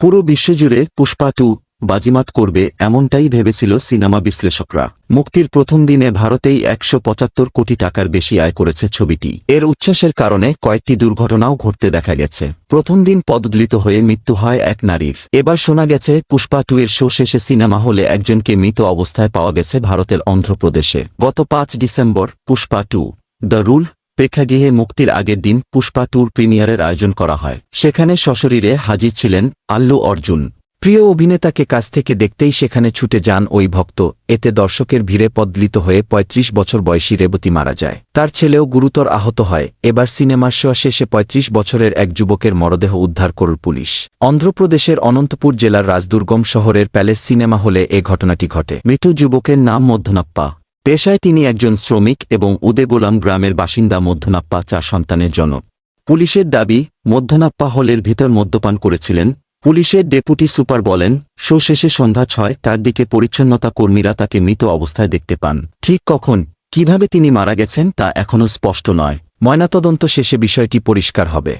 পুরো বিশ্বজুড়ে পুষ্পা টু বাজিমাত করবে এমনটাই ভেবেছিল সিনেমা বিশ্লেষকরা। মুক্তির প্রথম দিনে ভারতেই একশো পঁচাত্তর কোটি টাকার বেশি আয় করেছে ছবিটি। এর উচ্ছ্বাসের কারণে কয়েকটি দুর্ঘটনাও ঘটতে দেখা গেছে। প্রথম দিন পদদলিত হয়ে মৃত্যু হয় এক নারীর। এবার শোনা গেছে, পুষ্পা টু এর শো শেষে সিনেমা হলে একজনকে মৃত অবস্থায় পাওয়া গেছে ভারতের অন্ধ্রপ্রদেশে। গত পাঁচ December Pushpa two, the rule প্রেক্ষাগৃহে মুক্তির আগের দিন পুষ্পা ট্যুর প্রিমিয়ারের আয়োজন করা হয়। সেখানে সশরীরে হাজির ছিলেন আল্লু অর্জুন। প্রিয় অভিনেতাকে কাছ থেকে দেখতেই সেখানে ছুটে যান ওই ভক্ত। এতে দর্শকের ভিড়ে পদলিত হয়ে ৩৫ বছর বয়সী রেবতী মারা যায়। তার ছেলেও গুরুতর আহত হয়। এবার সিনেমার শো শেষে ৩৫ বছরের এক যুবকের মরদেহ উদ্ধার করল পুলিশ। অন্ধ্রপ্রদেশের অনন্তপুর জেলার রাজদুর্গম শহরের প্যালেস সিনেমা হলে এ ঘটনাটি ঘটে। মৃত যুবকের নাম মধ্যনাপ্পা। পেশায় তিনি একজন শ্রমিক এবং উদেগোলাম গ্রামের বাসিন্দা মধ্যনাপ্পা চার সন্তানের জনক। পুলিশের দাবি, মধ্যনাপ্পা হলের ভিতর মদ্যপান করেছিলেন, পুলিশের ডেপুটি সুপার বলেন শো শেষে সন্ধ্যা ছয় তার দিকে পরিচ্ছন্নতা কর্মীরা তাকে মৃত অবস্থায় দেখতে পান। ঠিক কখন? কীভাবে তিনি মারা গেছেন তা এখনও স্পষ্ট নয়। ময়নাতদন্ত শেষে বিষয়টি পরিষ্কার হবে।